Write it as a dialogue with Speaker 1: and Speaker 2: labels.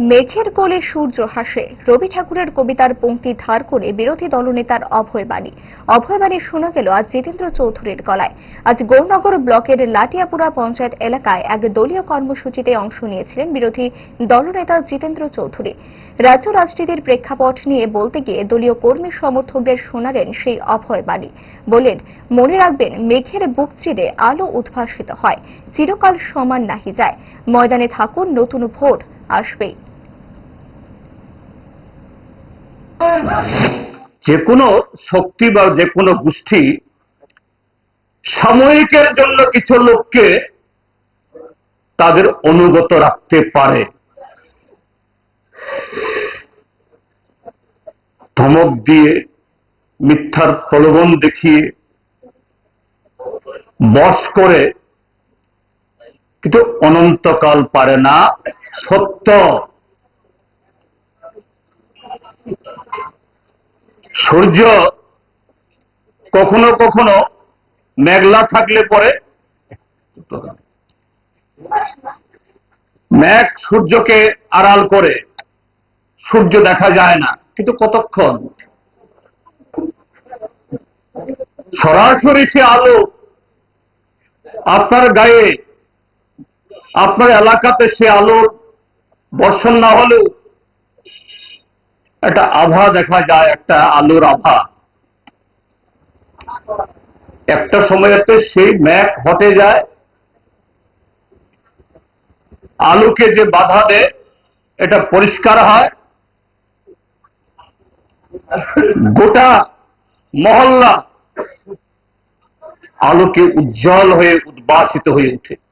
Speaker 1: মেঘের কোলে সূর্য হাসে রবি ঠাকুরের কবিতার পঙ্ক্তি ধার করে বিরোধী দলনেতার অভয় বাণী। অভয় বাণী শোনা গেল আজ জিতেন্দ্র চৌধুরীর গলায়। আজ গৌরনগর ব্লকের লাটিয়াপুরা পঞ্চায়েত এলাকায় এক দলীয় কর্মসূচিতে অংশ নিয়েছিলেন বিরোধী দলনেতা জিতেন্দ্র চৌধুরী। রাজ্য রাজনীতির প্রেক্ষাপট নিয়ে বলতে গিয়ে দলীয় কর্মী সমর্থকদের শোনালেন সেই অভয় বাণী। বলেন, মনে রাখবেন, মেঘের বুক চিরে আলো উদ্ভাসিত হয়। চিরকাল সমান নাহি যায়। ময়দানে থাকুন, নতুন ভোট আসবেই।
Speaker 2: যে কোনো শক্তি বা যে কোনো গোষ্ঠী সাময়িকের জন্য কিছু লোককে তাদের অনুগত রাখতে পারে। ধমক দিয়ে, মিথ্যার প্রলোভন দেখিয়ে, বশ করে, কিন্তু অনন্তকাল পারে না। সত্য সূর্য কখনো কখনো মেঘলা থাকলে পরে মেঘ সূর্যকে আড়াল করে। সূর্য দেখা যায় না। কিন্তু কতক্ষণ? সরাসরি সে আলো আপনার গায়ে, আপনার এলাকাতে সে আলোর বর্ষণ না হলেও একটা আভা দেখা যায়, একটা আলোর আভা। একটা সময়তে সেই ম্যাপ হটে যায়, আলোকে যে বাধা দেয়, এটা পরিষ্কার হয়। গোটা মহল্লা আলোকে উজ্জ্বল হয়ে উদ্বাসিত হয়ে ওঠে।